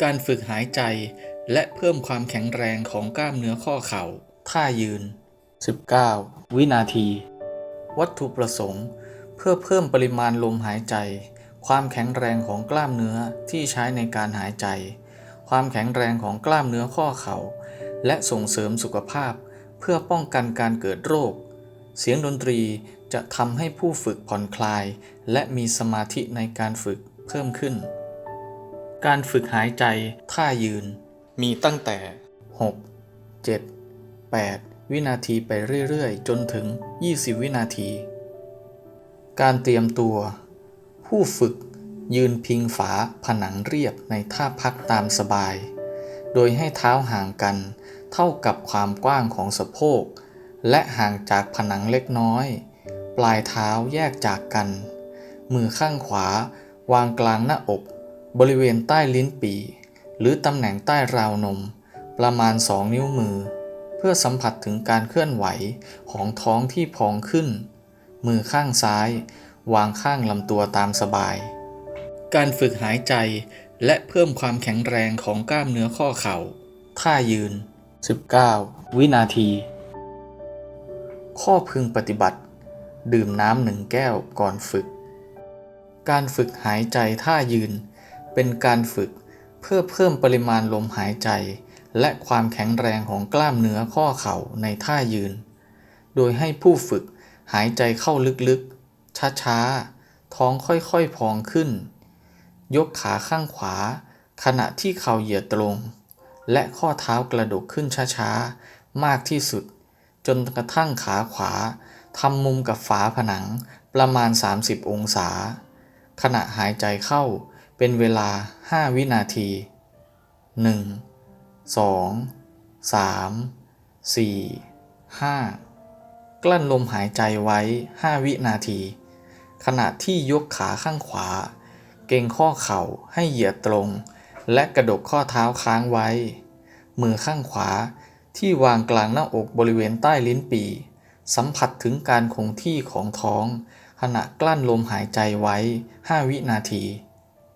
การฝึกหายใจและเพิ่มความแข็งแรงของกล้ามเนื้อข้อเข่า ท่ายืน 19 วินาที วัตถุประสงค์ เพื่อเพิ่มปริมาณลมหายใจ ความแข็งแรงของกล้ามเนื้อที่ใช้ในการหายใจ ความแข็งแรงของกล้ามเนื้อข้อเข่า และส่งเสริมสุขภาพ เพื่อป้องกันการเกิดโรค เสียงดนตรีจะทำให้ผู้ฝึกผ่อนคลาย และมีสมาธิในการฝึกเพิ่มขึ้น การฝึกหายใจท่ายืน มีตั้งแต่ 6 7 8 วินาทีไปเรื่อยๆ จนถึง 20 วินาที การเตรียมตัว ผู้ฝึกยืนพิงฝาผนังเรียบในท่าพักตามสบาย โดยให้เท้าห่างกันเท่ากับความกว้างของสะโพก และห่างจากผนังเล็กน้อย ปลายเท้าแยกจากกัน มือข้างขวาวางกลางหน้าอก บริเวณใต้ลิ้นปี่หรือตำแหน่งใต้ราวนม ประมาณ 2 นิ้วมือ เพื่อสัมผัสถึงการเคลื่อนไหวของท้องที่พองขึ้น มือข้างซ้าย วางข้างลำตัวตามสบาย การฝึกหายใจและเพิ่มความแข็งแรงของกล้ามเนื้อข้อเข่า ท่ายืน 19 วินาที ข้อพึงปฏิบัติ ดื่มน้ำหนึ่งแก้วก่อนฝึก การฝึกหายใจท่ายืน เป็นการฝึกเพื่อเพิ่มปริมาณลมหายใจ และความแข็งแรงของกล้ามเนื้อข้อเข่าในท่ายืน โดยให้ผู้ฝึกหายใจเข้าลึกๆ ช้าๆ ท้องค่อยๆ พองขึ้น ยกขาข้างขวา ขณะที่เข่าเหยียดตรง และข้อเท้ากระดกขึ้นช้าๆ มากที่สุด จนกระทั่งขาขวาทำมุมกับฝาผนังประมาณ 30 องศา ขณะหายใจเข้า เป็นเวลา 5 วินาที 1 2 3 4 5 กลั้นลมหายใจไว้ 5 วินาที ขณะที่ยกขาข้างขวา เกรงข้อเข่าให้เหยียดตรง และกระดกข้อเท้าค้างไว้ มือข้างขวาที่วางกลางหน้าอกบริเวณใต้ลิ้นปี่สัมผัสถึงการคงที่ของท้อง ขณะกลั้นลมหายใจไว้ 5 วินาที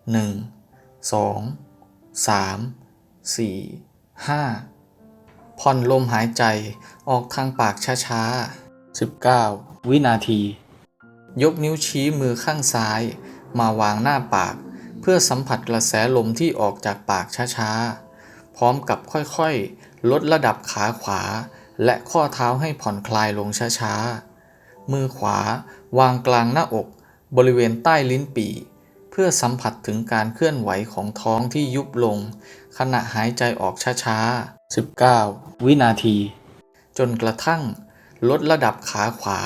1 2 3 4 5ผ่อนลมหายใจออกทางปากช้าๆ 19 วินาที ยกนิ้วชี้มือข้างซ้าย มาวางหน้าปาก เพื่อสัมผัสกระแสลมที่ออกจากปากช้าๆ พร้อมกับค่อยๆ ลดระดับขาขวา และข้อเท้าให้ผ่อนคลายลงช้าๆ มือขวาวางกลางหน้าอก บริเวณใต้ลิ้นปี่ พื่อสัมผัสถึงการเคลื่อนไหวของท้องที่ยุบลง ขณะหายใจออกช้าๆ 19 วินาที จนกระทั่ง ลดระดับขาขวา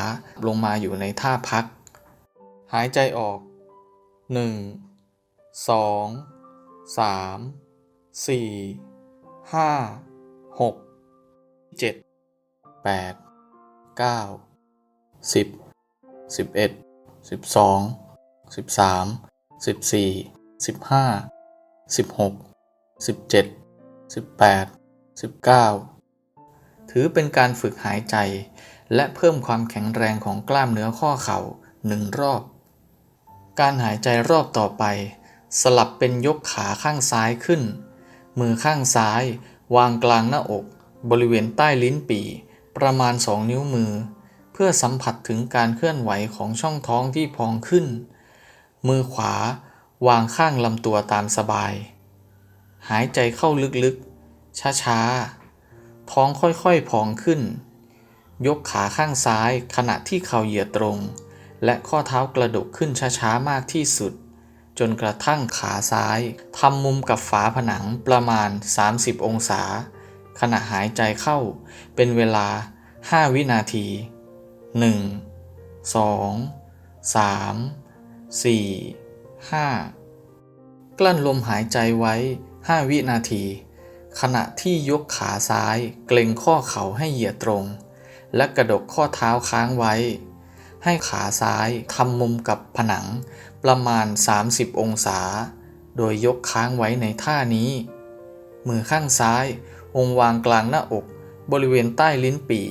ลงมาอยู่ในท่าพัก หายใจออก 1 2 3 4 5 6 7 8 9 10 11 12 13 14 15 16 17 18 19 ถือเป็นการฝึกหายใจ และเพิ่มความแข็งแรงของกล้ามเนื้อข้อเข่าหนึ่งรอบ การหายใจรอบต่อไป สลับเป็นยกขาข้างซ้ายขึ้น มือข้างซ้าย วางกลางหน้าอก บริเวณใต้ลิ้นปี่ประมาณ 2 นิ้วมือ เพื่อสัมผัสถึงการเคลื่อนไหวของช่องท้องที่พองขึ้น มือขวาวางข้างลำตัวตามสบาย หายใจเข้าลึกๆ ช้าๆ ท้องค่อยๆพองขึ้น ยกขาข้างซ้ายขณะที่เข่าเหยียดตรง และข้อเท้ากระดกขึ้นช้าๆ มากที่สุด จนกระทั่งขาซ้ายทำมุมกับฝาผนังประมาณ 30 องศา ขณะหายใจเข้าเป็นเวลา 5 วินาที 1 2 3 4 5 กลั้นลมหายใจไว้ 5 วินาที ขณะที่ยกขาซ้าย เกร็งข้อเข่าให้เหยียดตรง และกระดกข้อเท้าค้างไว้ ให้ขาซ้ายทำมุมกับผนังประมาณ 30 องศา โดยยกค้างไว้ในท่านี้ มือข้างซ้าย องวางกลางหน้าอก บริเวณใต้ลิ้นปี่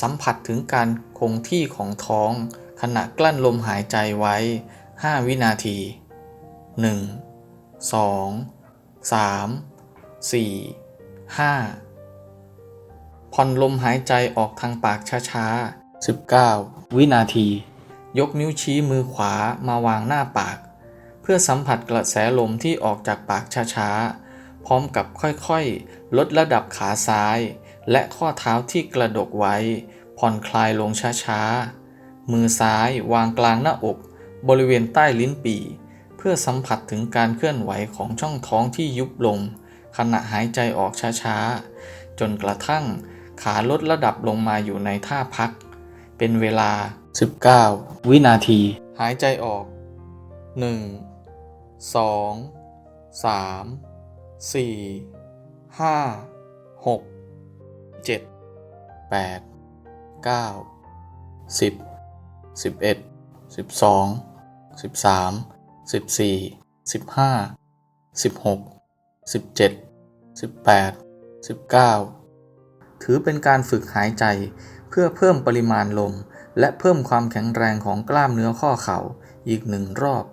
สัมผัสถึงการคงที่ของท้อง ขณะกลั้นลมหายใจไว้ 5 วินาที 1 2 3 4 5 ผ่อนลมหายใจออกทางปากช้าๆ 19 วินาที ยกนิ้วชี้มือขวามาวางหน้าปาก เพื่อสัมผัสกระแสลมที่ออกจากปากช้าๆ พร้อมกับค่อยๆ ลดระดับขาซ้าย และข้อเท้าที่กระดกไว้ ผ่อนคลายลงช้าๆ มือซ้ายวางกลางหน้าอก บริเวณใต้ลิ้นปี่ เพื่อสัมผัสถึงการเคลื่อนไหวของช่องท้องที่ยุบลง ขณะหายใจออกช้าๆ จนกระทั่งขาลดระดับลงมาอยู่ในท่าพัก เป็นเวลา 19 วินาที หายใจออก 1 2 3 4 5 6 7 8 9 10 11 12 13 14 15 16 17 18 19 ถือเป็นการฝึกหายใจเพื่อเพิ่มปริมาณลม และเพิ่มความแข็งแรงของกล้ามเนื้อข้อเข่าอีกหนึ่งรอบ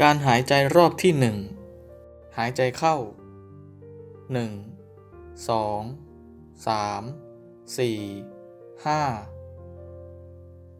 การหายใจรอบที่หนึ่งหายใจเข้า 1 2 3 4 5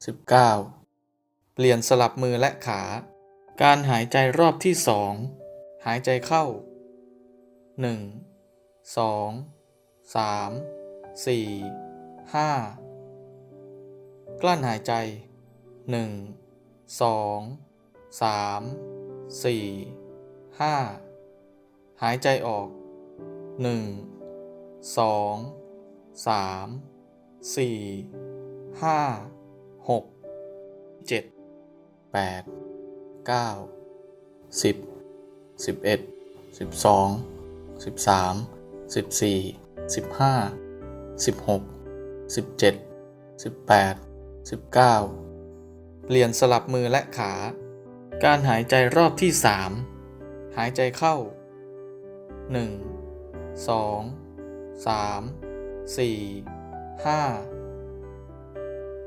19 เปลี่ยนสลับมือและขา การหายใจรอบที่สองหายใจเข้า 1 2 3 4 5 กลั้นหายใจ 1 2 3 4 5 หายใจออก 1 2 3 4 5 6 7 8 9 10 11 12 13 14 15 16 17 18 19 เปลี่ยนสลับมือและขา การหายใจรอบที่ 3 หายใจเข้า 1 2 3 4 5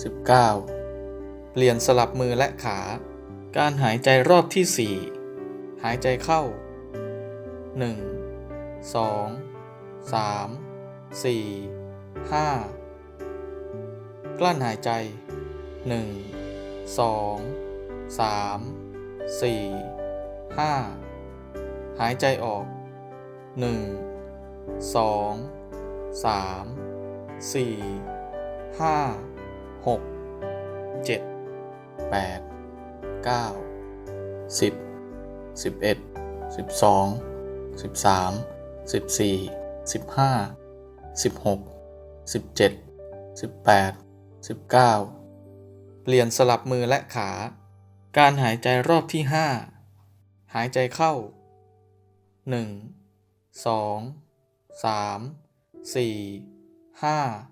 19 เปลี่ยนสลับมือและขา การหายใจรอบที่ 4 หายใจเข้า 1 2 3 4 5 กลั้นหายใจ 1 2 3 4 5 หายใจออก 1 2 3 4 5 6 7 8 9 10 11 12 13 14 15 16 17 18 19 เปลี่ยนสลับมือและขา การหายใจรอบที่ 5 หายใจเข้า 1 2 3 4 5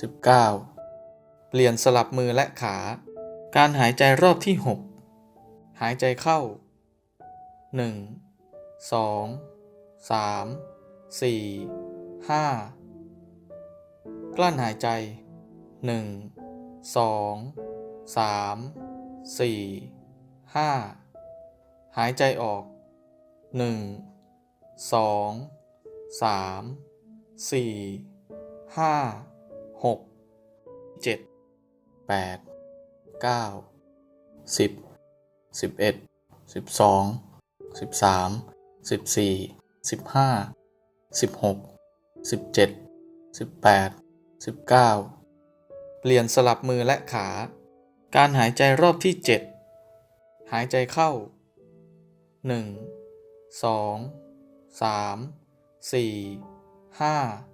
19 เปลี่ยนสลับมือและขา การหายใจรอบที่ 6 หายใจเข้า1หนึ่งสองสามสี่ห้ากลั้นหายใจหนึ่งสองสามสี่ห้าหายใจออกหนึ่งสองสามสี่ห้า กเจ็ดแปดเก้าสิบสิบเอ็ดสิบสองสิบสามสิบสี่สิบห้าสิบหกสิบเจ็ดสิบแปดสิบเก้าเปลี่ยนสลับมือและขา การหายใจรอบที่7หายใจเข้า1 2 3 4 5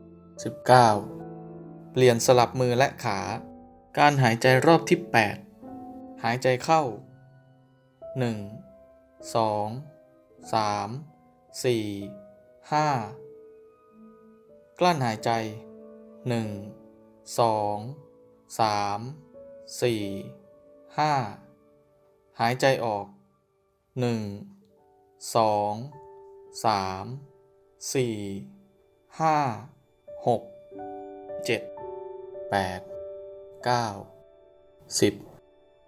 19 เปลี่ยนสลับมือและขา การหายใจรอบที่ 8 หายใจเข้า 1 2 3 4 5 กลั้นหายใจ 1 2 3 4 5 หายใจออก 1 2 3 4 5 6 7 8 9 10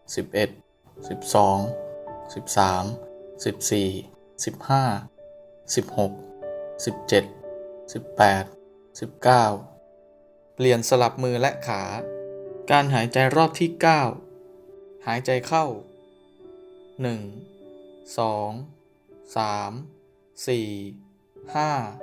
11 12 13 14 15 16 17 18 19 เปลี่ยนสลับมือและขา การหายใจรอบที่ 9 หายใจเข้า 1 2 3 4 5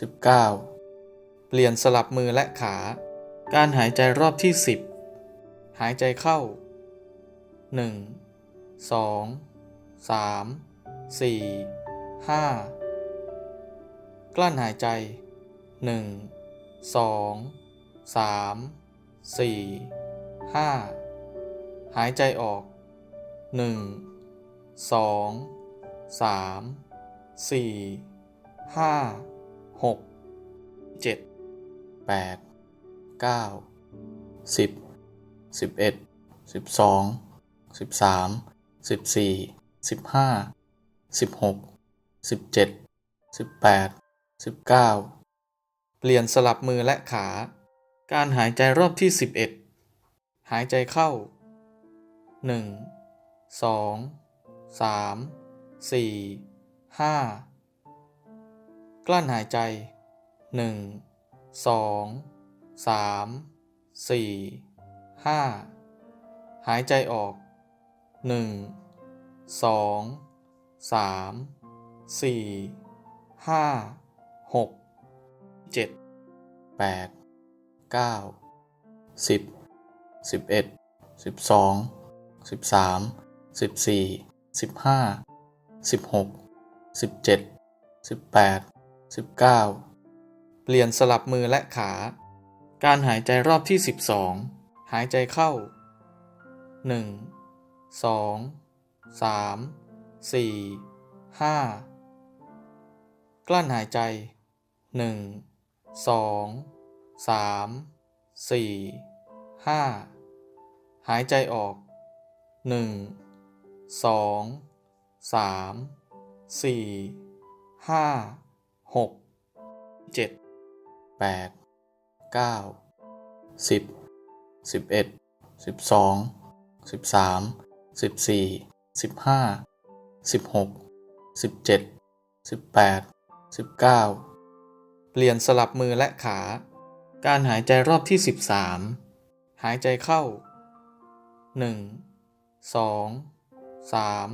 19 เปลี่ยนสลับมือและขา การหายใจรอบที่ 10 หายใจเข้า 1 2 3 4 5 กลั้นหายใจ 1 2 3 4 5 หายใจออก 1 2 3 4 5 6 7 8 9 10 11 12 13 14 15 16 17 18 19 เปลี่ยนสลับมือและขา การหายใจรอบที่ 11 หายใจเข้า 1 2 3 4 5 กลั้นหายใจ 1 2 3 4 5 หายใจออก 1 2 3 4 5 6 7 8 9 10 11 12 13 14 15 16 17 18 19 เปลี่ยนสลับมือและขา การหายใจรอบที่ 12 หายใจเข้า 1 2 3 4 5 กลั้นหายใจ 1 2 3 4 5 หายใจออก 1 2 3 4 5 6 7 8 9 10 11 12 13 14สิบห้าสิบหกสิบเจ็ดสิบแปดสิบเก้าเปลี่ยนสลับมือและขา การหายใจรอบที่สิบสามหายใจเข้าหนึ่งสองสาม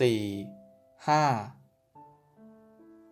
สี่ห้า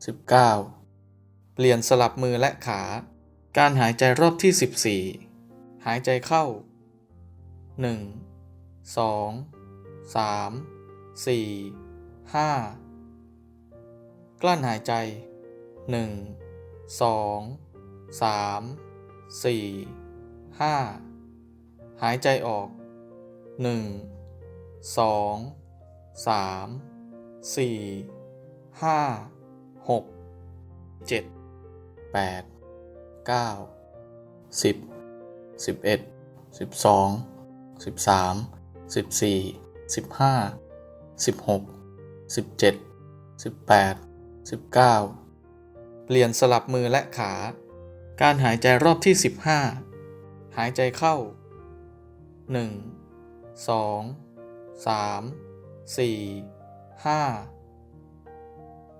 ปดเก้าสิบเก้าเปลี่ยนสลับมือและขา การหายใจรอบที่สิบสี่หายใจเข้าหนึ่งสองสามสี่ห้ากลั้นหายใจหนึ่งสองสามสี่ห้าหายใจออกหนึ่งสองสามสี่ห้า กเจ็ดแปดเก้าสิบสิบเอ็ดสิบสองสิบสามสิบสี่สิบห้าสิบหกสิบเจ็ดสิบแปดสิบเก้าเปลี่ยนสลับมือและขา การหายใจรอบที่สิบห้าหายใจเข้าหนึ่งสองสามสี่ห้า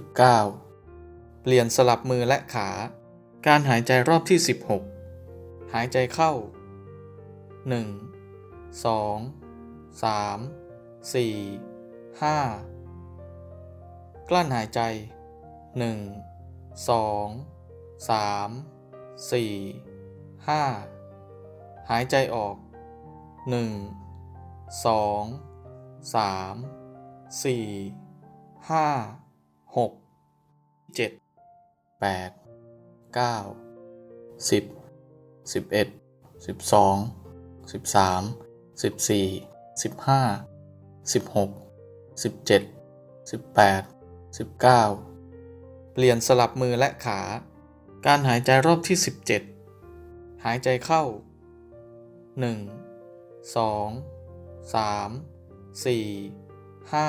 ปดเปลี่ยนสลับมือและขา การหายใจรอบที่สิบหกหายใจเข้าหนึ่งสองสามสี่ห้ากลั้นหายใจหนึ่งสองสามสี่ห้าหายใจออกหนึ่งสองสามสี่ หกเจ็ดแปดเก้าสิบสิบเอ็ดสิบสองสิบสามสิบสี่สิบห้าสิบหกสิบเจ็ดสิบแปดสิบเก้าเปลี่ยนสลับมือและขา การหายใจรอบที่สิบเจ็ดหายใจเข้าหนึ่งสองสามสี่ห้า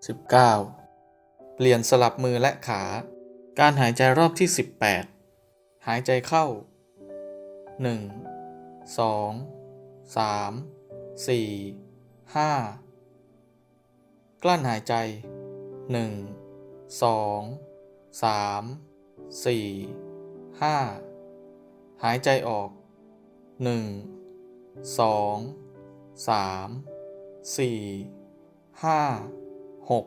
ปดเก้าสิบเก้าเปลี่ยนสลับมือและขา การหายใจรอบที่สิบแปดหายใจเข้าหนึ่งสองสามสี่ห้ากลั้นหายใจหนึ่งสองสามสี่ห้าหายใจออกหนึ่งสองสามสี่ หก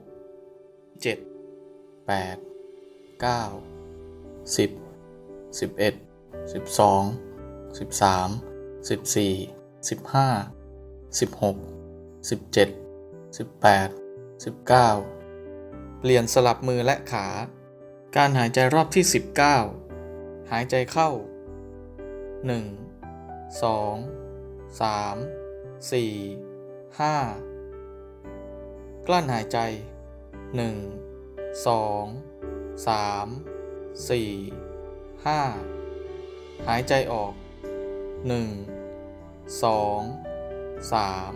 เจ็ดแปดเก้าสิบสิบเอ็ดสิบสองสิบสามสิบสี่สิบห้าสิบหกสิบเจ็ดสิบแปดสิบเก้าเปลี่ยนสลับมือและขา การหายใจรอบที่สิบเก้าหายใจเข้าหนึ่งสองสามสี่ห้า กลั้นหายใจหนึ่งสองสามสี่ห้าหายใจออกหนึ่งสองสาม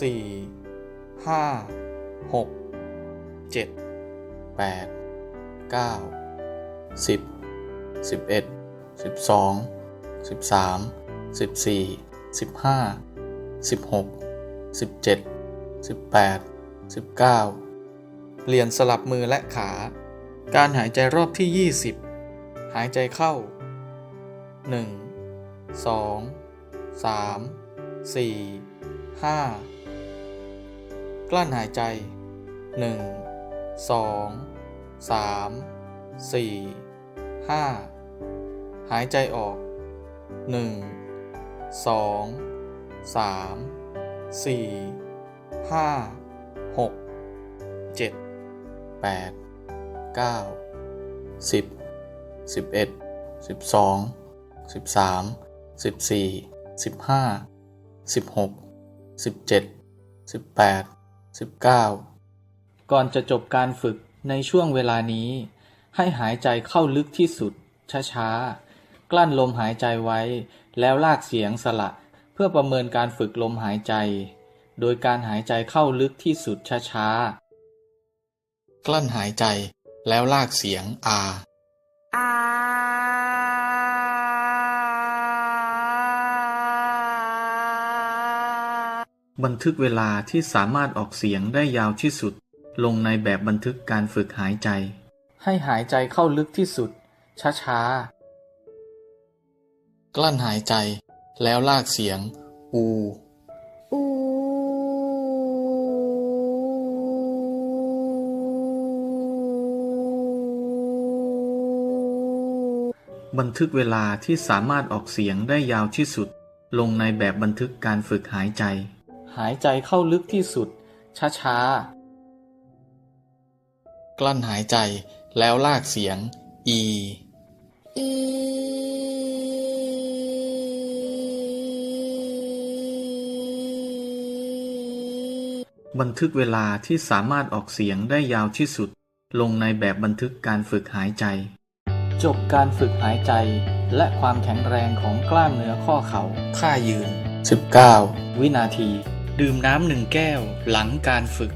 สี่ห้าหกเจ็ดแปดเก้าสิบสิบเอ็ดสิบสองสิบสามสิบสี่สิบห้าสิบหกสิบเจ็ดสิบแปดสิบเก้าเปลี่ยนสลับมือและขา การหายใจรอบที่ 20 หายใจเข้า 1 2 3 4 5 กลั้นหายใจ 1 2 3 4 5 หายใจออก 1 2 3 4 5 6 7 8 9 10 11 12 13 14 15 16 17 18 19 ก่อนจะจบการฝึกในช่วงเวลานี้ ให้หายใจเข้าลึกที่สุด ช้าๆ กลั้นลมหายใจไว้ แล้วลากเสียงสละ เพื่อประเมินการฝึกลมหายใจ โดยการหายใจเข้าลึกที่สุดช้าๆ กลั้นหายใจแล้วลากเสียงอาบันทึกเวลาที่สามารถออกเสียงได้ยาวที่สุด ลงในแบบบันทึกการฝึกหายใจ ให้หายใจเข้าลึกที่สุด ช้าๆ กลั้นหายใจแล้วลากเสียง อู บันทึกเวลาที่สามารถออกเสียงได้ยาวที่สุด ลงในแบบบันทึกการฝึกหายใจ หายใจเข้าลึกที่สุด ช้าๆ กลั้นหายใจแล้วลากเสียง อีบันทึกเวลาที่สามารถออกเสียงได้ยาวที่สุด ลงในแบบบันทึกการฝึกหายใจ จบการฝึกหายใจ และความแข็งแรงของกล้ามเนื้อข้อเขา่าท่ายืน 19 วินาที ดื่มน้ำหนึ่งแก้วหลังการฝึก